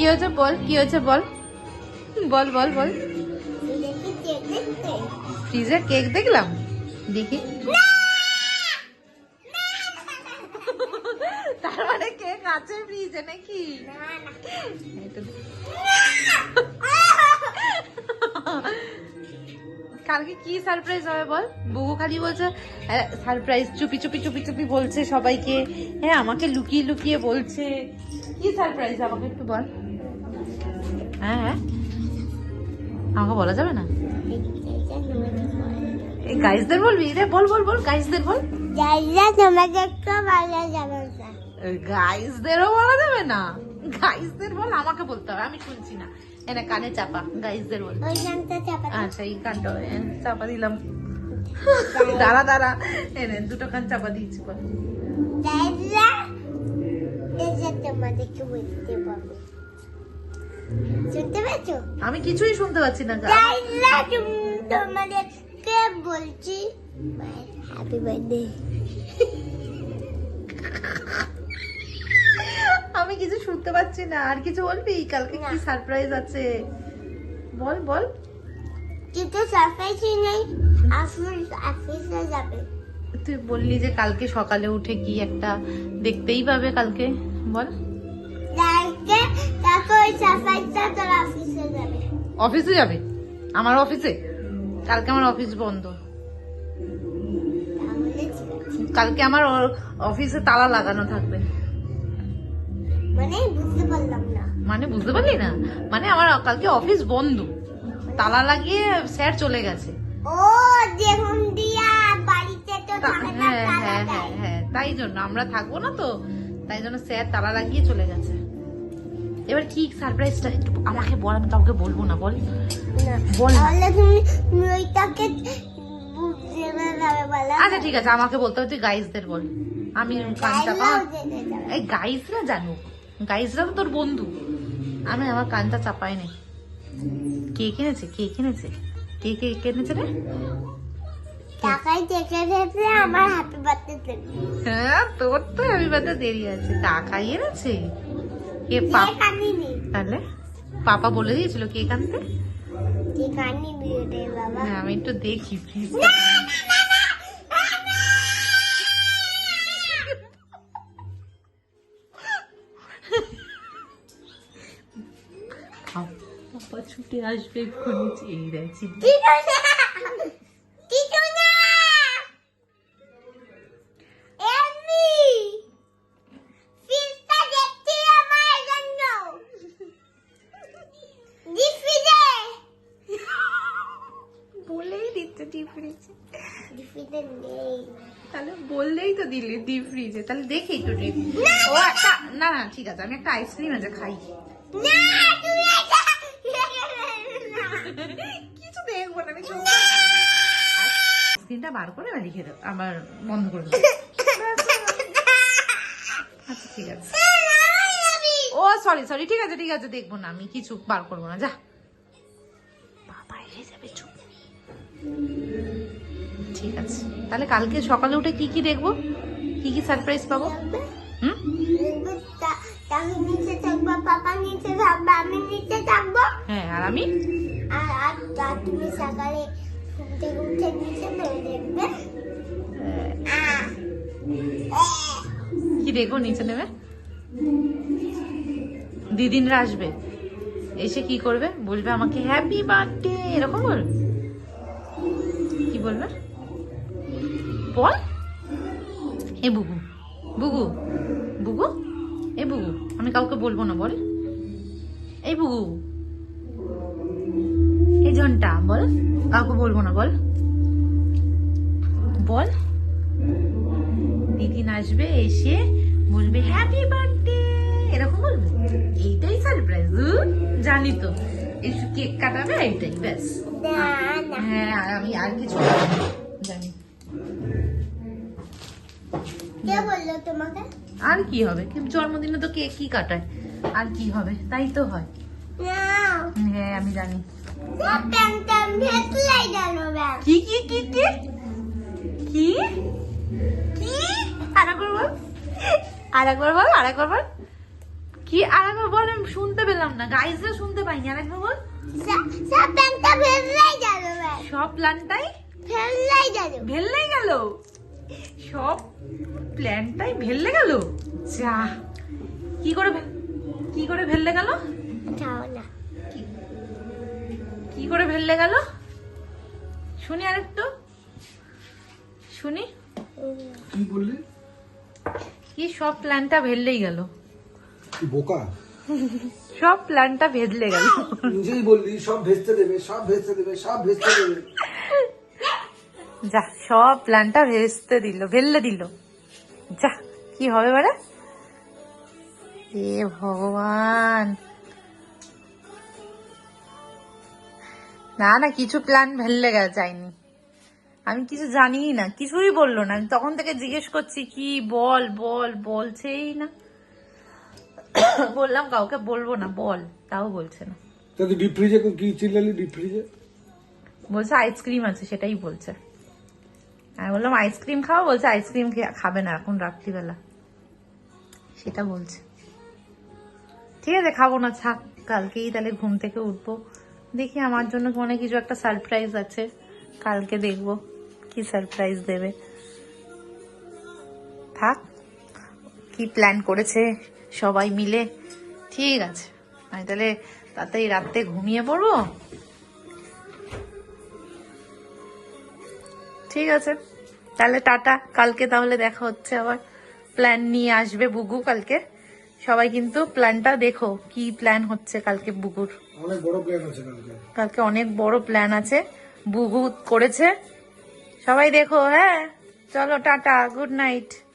কি হয়েছে বল, কি হয়েছে বল? বল বল বল। ফ্রিজে কেক দেখলাম? দেখি। তার মানে কেক আছে নাকি? কালকে কি সারপ্রাইজ হবে বল? খালি বলছে সারপ্রাইজ চুপি চুপি চুপি চুপি বলছে সবাইকে। হ্যাঁ আমাকে লুকিয়ে লুকিয়ে বলছে। কি সারপ্রাইজ আমাকে একটু বল? হ্যাঁ হ্যাঁ। আমাকে বলা যাবে না? এই গাইসদের বলবি? রে বল বল বল গাইসদের বল। গাইসদেরও বলা যাবে না। গাইসদের বল আমাকে বলতে হবে আমি শুনছি না। এনে কানে চাপা গাইসদের বল। আচ্ছা এই কানটা চাপা দিলাম। দাঁড়া দাঁড়া। এনে দুটো কান চাপা দিয়েছি বল। তোমাদেরকে বলতে পারবে শুনতে পেয়েছ আমি কিছুই শুনতে পাচ্ছি না তোমাদেরকে বলছি। হ্যাপি বার্থডে আমি কিছু শুনতে পাচ্ছি না আর কিছু বলবি? কালকে কি সারপ্রাইজ আছে? বল বল। কিন্তু সারপ্রাইজই নেই আসুন অফিসে যাবে। তুই বললি যে কালকে সকালে উঠে কি একটা দেখতেই পাবে কালকে বল। অফিসে যাবে। আমার অফিসে কালকে আমার অফিস বন্ধ। কালকে আমার অফিসে তালা লাগানো থাকবে। মানে বুঝতে মানে বুঝতে পারলি না? মানে আমার কালকে অফিস বন্ধ। তালা লাগিয়ে স্যার চলে গেছে। হ্যাঁ হ্যাঁ হ্যাঁ হ্যাঁ তাই জন্য আমরা থাকব না তো। তাই জন্য স্যার তালা লাগিয়ে চলে গেছে। এবার ঠিক সারপ্রাইজটা একটু আমাকে বল আমি কাউকে বলব না বল। তুমি তুমি ওইটাকে আচ্ছা ঠিক আছে আমাকে বলতে হবে তুই গাইসদের বল। আমি কানটা। এই গাইসরা জানো গাইসরা তো তোর বন্ধু। আমি আমার কানটা চাপাই নি। কে কিনেছে? কে কিনেছে? কে কে কিনেছে রে? টাকায় দেখে দেখে আমার হ্যাপি বার্থডে হ্যাঁ তোর তো আমি বাদে দেরি আছে। টাকা এনেছে? কে তাহলে? পাপা বলে দিয়েছিল কে কানতে আমি একটু দেখি প্লিজ পাপা ছুটে আসবে এক্ষুনি এই দেখছি বলেই ডিপ ফ্রিজে তাহলে বললেই তো দিলি ডিপ ফ্রিজে তাহলে দেখি ডিপ ও একটা না না ঠিক আছে আমি একটা আইসক্রিম আছে খাই। না কিছু দেখব না আমি চোখ স্ক্রিনটা বার করে লিখে দেবো আবার বন্ধ করে দেবো। আচ্ছা ঠিক আছে। ও সরি সরি ঠিক আছে ঠিক আছে দেখব না আমি কিছু বার করব না যা। ঠিক আছে। তাহলে কালকে সকালে উঠে কি কি দেখব? কি কি সারপ্রাইজ পাবো? হুম? নিচে নিচে নিচে হ্যাঁ আর আমি? নিচে কি দেখব নিচে নেমে? দিদিনরা আসবে। এসে কি করবে? বলবে আমাকে হ্যাপি বার্থডে এরকম বলবে বলবে? বল। এ বুবু বুবু বুবু, এ বুবু, আমি কাউকে বলব না, বল। এই বুবু এই জনটা, বল। কাউকে বলব না, বল। বল। দিদিন আসবে, এসে বলবে হ্যাপি বার্থডে এরকম বলবে। এইটাই সারপ্রাইজ জানি তো। এই কেক ব্যাস? না না। হ্যাঁ আর আমি আর কিছু জানি। আর কি হবে? জন্মদিনে তো কেক কি কাটায়। আর কি হবে? তাই তো হয়। হ্যাঁ আমি জানি। কি কি কি কি? কি? কি? আরেকবার বল। আরেকবার বল আরেকবার বল। কি? আরেকবার বল আমি শুনতে পেলাম না। গাইজরা শুনতে পাইনি। আরেকবার বল। সব- ফেললেই যাবে ভাই। সব প্ল্যানটাই? ফেললেই যাবে ভেললে গেল? সব প্ল্যানটাই ভেললে গেল? যা। কি করে ভে- কি করে ভেললে গেল? যাও না। কি করে ভেললে গেল? শুনি আরেকটু। শুনি। কি বললি? কি সব প্ল্যানটা ভেললেই গেল? বোকা? সব প্ল্যানটা ভেদলে গেল। নিজেই বললি সব ভেস্তে দেবে সব ভেস্তে দেবে সব ভেস্তে দেবে। যা সব প্ল্যানটা ভেস্তে দিল ভেললে দিল। যা কি হবে বারে এ ভগবান। না না কিছু প্ল্যান ভেললে গেছে যায়নি আমি কিছু জানি না কিছুই বলল না। আমি তখন থেকে জিজ্ঞেস করছি কি বল বল বলছেই না। বললাম কাউকে বলব না বল তাও বলছে না। তা তুই ডিপ ফ্রিজে কি চিল্লালি ডিপ ফ্রিজে বলছে আইসক্রিম আছে সেটাই বলছে। আমি বললাম আইসক্রিম খাও? বলছে আইসক্রিম খাবে না এখন রাত্রিবেলা। সেটা বলছে। ঠিক আছে খাব না থাক কালকেই তাহলে ঘুম থেকে উঠবো। দেখি আমার জন্য মনে কিছু একটা সারপ্রাইজ আছে। কালকে দেখব কি সারপ্রাইজ দেবে। থাক কি প্ল্যান করেছে? সবাই মিলে। ঠিক আছে। আমি তাহলে তাড়াতাড়ি রাত্রে ঘুমিয়ে পড়ব? ঠিক আছে। তাহলে টাটা। কালকে তাহলে দেখা হচ্ছে আবার। প্ল্যান নিয়ে আসবে বুগু কালকে। সবাই কিন্তু প্ল্যানটা দেখো কি প্ল্যান হচ্ছে কালকে বুগুর। অনেক বড় প্ল্যান আছে কালকে। কালকে অনেক বড় প্ল্যান আছে। বুগু করেছে। সবাই দেখো হ্যাঁ। চলো টাটা। Good night.